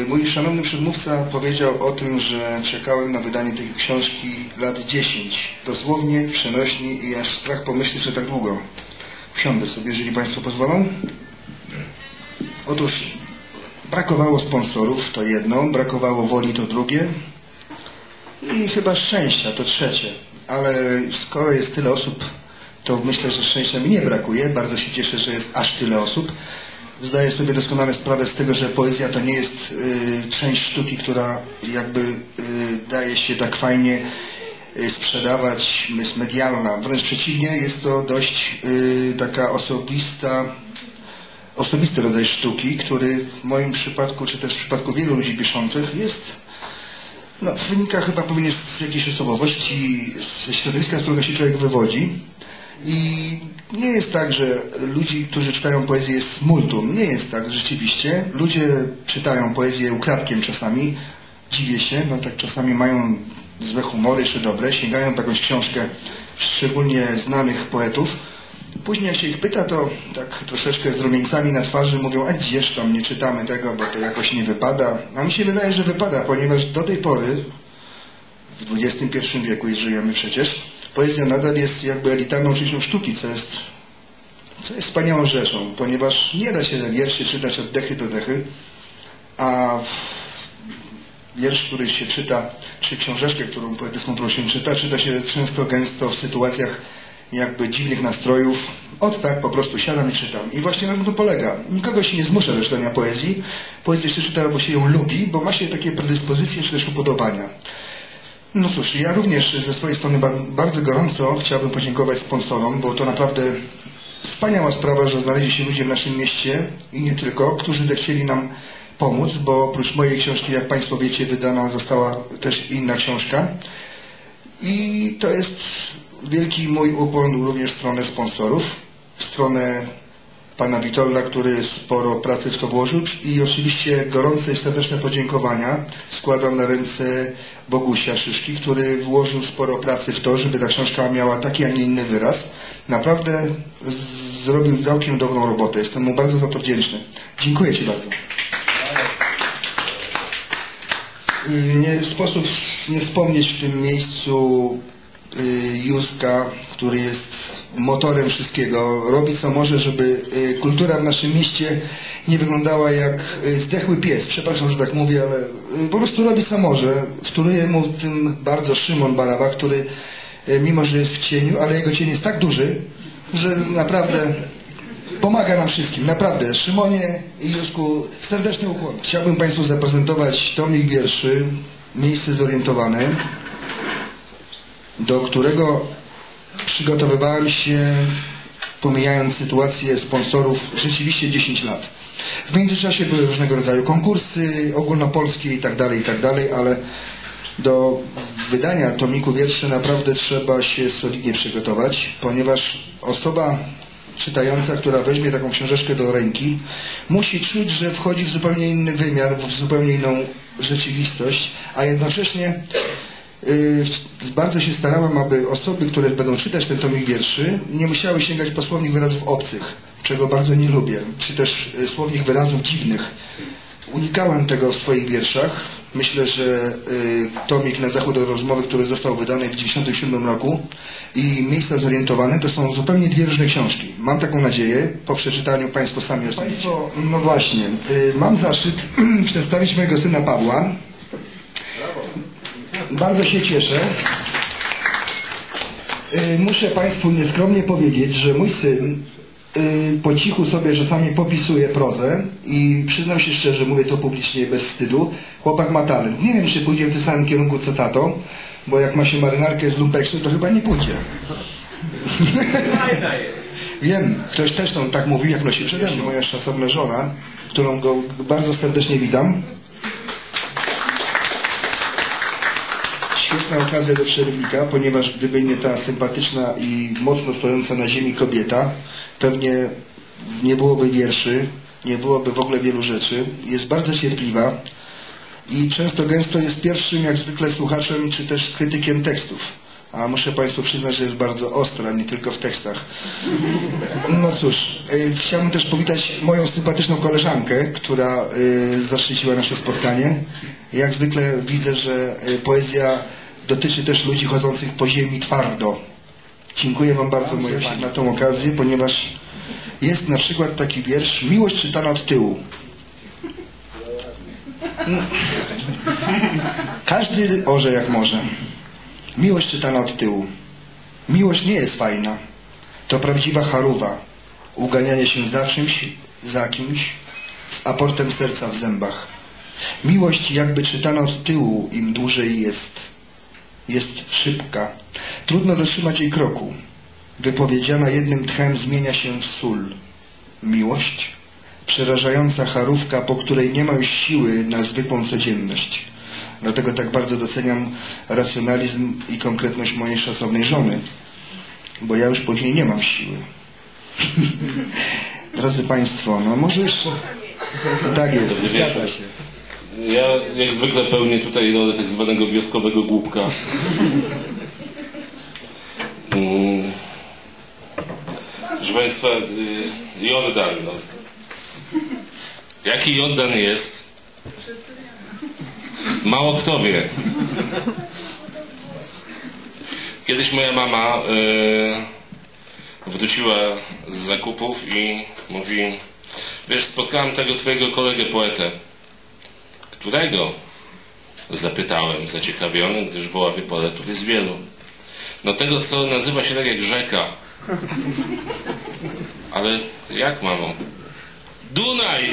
y, mój szanowny przedmówca powiedział o tym, że czekałem na wydanie tej książki lat 10. Dosłownie, przenośni i aż strach pomyśleć, że tak długo. Wsiądę sobie, jeżeli Państwo pozwolą. Otóż brakowało sponsorów, to jedno, brakowało woli, to drugie i chyba szczęścia, to trzecie. Ale skoro jest tyle osób, to myślę, że szczęścia mi nie brakuje. Bardzo się cieszę, że jest aż tyle osób. Zdaję sobie doskonale sprawę z tego, że poezja to nie jest y, część sztuki, która jakby y, daje się tak fajnie y, sprzedawać, jest medialna. Wręcz przeciwnie, jest to dość y, taka osobista, osobisty rodzaj sztuki, który w moim przypadku, czy też w przypadku wielu ludzi piszących jest, no, wynika chyba pewnie z jakiejś osobowości, ze środowiska, z którego się człowiek wywodzi. I nie jest tak, że ludzi, którzy czytają poezję jest multum. Nie jest tak rzeczywiście. Ludzie czytają poezję ukradkiem czasami. Dziwię się, no tak czasami mają złe humory czy dobre, sięgają po jakąś książkę szczególnie znanych poetów. Później jak się ich pyta, to tak troszeczkę z rumieńcami na twarzy mówią, a gdzież tam, nie czytamy tego, bo to jakoś nie wypada. A mi się wydaje, że wypada, ponieważ do tej pory, w XXI wieku już żyjemy przecież, poezja nadal jest jakby elitarną częścią sztuki, co jest, co jest wspaniałą rzeczą, ponieważ nie da się wierszy czytać od dechy do dechy, a wiersz, który się czyta, czy książeczkę, którą poetyską, którą się czyta, czyta się często, gęsto w sytuacjach jakby dziwnych nastrojów. Od tak po prostu siadam i czytam. I właśnie na tym to polega. Nikogo się nie zmusza do czytania poezji. Poezję się czyta, bo się ją lubi, bo ma się takie predyspozycje czy też upodobania. No cóż, ja również ze swojej strony bardzo gorąco chciałbym podziękować sponsorom, bo to naprawdę wspaniała sprawa, że znaleźli się ludzie w naszym mieście i nie tylko, którzy zechcieli nam pomóc, bo oprócz mojej książki, jak Państwo wiecie, wydana została też inna książka. I to jest wielki mój ukłon również w stronę sponsorów, w stronę pana Witolda, który sporo pracy w to włożył i oczywiście gorące i serdeczne podziękowania składam na ręce Bogusia Szyszki, który włożył sporo pracy w to, żeby ta książka miała taki, a nie inny wyraz. Naprawdę zrobił całkiem dobrą robotę. Jestem mu bardzo za to wdzięczny. Dziękuję Ci bardzo. Nie sposób nie wspomnieć w tym miejscu y, Józka, który jest motorem wszystkiego. Robi co może, żeby y, kultura w naszym mieście nie wyglądała jak y, zdechły pies. Przepraszam, że tak mówię, ale y, po prostu robi co może. Wtóruje mu tym bardzo Szymon Barawa, który mimo, że jest w cieniu, ale jego cień jest tak duży, że naprawdę pomaga nam wszystkim. Naprawdę. Szymonie i Józku, serdeczny ukłon. Chciałbym Państwu zaprezentować tomik wierszy, miejsce zorientowane, do którego przygotowywałem się, pomijając sytuację sponsorów, rzeczywiście 10 lat. W międzyczasie były różnego rodzaju konkursy ogólnopolskie i tak dalej, i tak dalej, ale do wydania tomiku wierszy naprawdę trzeba się solidnie przygotować, ponieważ osoba czytająca, która weźmie taką książeczkę do ręki, musi czuć, że wchodzi w zupełnie inny wymiar, w zupełnie inną rzeczywistość, a jednocześnie bardzo się starałem, aby osoby, które będą czytać ten tomik wierszy, nie musiały sięgać po słownik wyrazów obcych, czego bardzo nie lubię, czy też y, słownik wyrazów dziwnych. Unikałem tego w swoich wierszach. Myślę, że y, tomik na zachód od rozmowy, który został wydany w 1997 roku i miejsca zorientowane to są zupełnie dwie różne książki. Mam taką nadzieję, po przeczytaniu Państwo sami osobiście. Państwo, no właśnie, mam zaszczyt przedstawić mojego syna Pawła, bardzo się cieszę. Y, muszę Państwu nieskromnie powiedzieć, że mój syn y, po cichu sobie czasami popisuje prozę i przyznam się szczerze, mówię to publicznie bez wstydu, chłopak ma talent. Nie wiem, czy pójdzie w tym samym kierunku co tato, bo jak ma się marynarkę z lumpeksu, to chyba nie pójdzie. Wiem, ktoś też tam tak mówi, jak nosi przede mną. Moja szacowna żona, którą go bardzo serdecznie witam. Świetna okazja do przerywnika, ponieważ gdyby nie ta sympatyczna i mocno stojąca na ziemi kobieta, pewnie nie byłoby wierszy, nie byłoby w ogóle wielu rzeczy. Jest bardzo cierpliwa i często gęsto jest pierwszym, jak zwykle, słuchaczem czy też krytykiem tekstów. A muszę Państwu przyznać, że jest bardzo ostra, nie tylko w tekstach. No cóż, y, chciałbym też powitać moją sympatyczną koleżankę, która y, zaszczyciła nasze spotkanie. Jak zwykle widzę, że y, poezja dotyczy też ludzi chodzących po ziemi twardo. Dziękuję Wam bardzo moje na tą okazję, ponieważ jest na przykład taki wiersz Miłość czytana od tyłu. Każdy orze jak może. Miłość czytana od tyłu. Miłość nie jest fajna. To prawdziwa charuwa. Uganianie się za czymś, za kimś, z aportem serca w zębach. Miłość jakby czytana od tyłu, im dłużej jest. Jest szybka. Trudno dotrzymać jej kroku. Wypowiedziana jednym tchem zmienia się w sól. Miłość? Przerażająca charówka, po której nie ma już siły na zwykłą codzienność. Dlatego tak bardzo doceniam racjonalizm i konkretność mojej szacownej żony, bo ja już później nie mam siły. Drodzy Państwo, no może już... Tak jest, zgadza się. Ja jak zwykle pełnię tutaj rolę tak zwanego wioskowego głupka. Mm. Proszę Państwa, y, Jordan. No. Jaki Jordan jest? Mało kto wie. Kiedyś moja mama y, wróciła z zakupów i mówi Wiesz, spotkałem tego twojego kolegę poetę. Którego? Zapytałem, zaciekawiony, gdyż w Oławie poetów jest wielu. No tego, co nazywa się tak jak rzeka. Ale jak, mamo? Dunaj!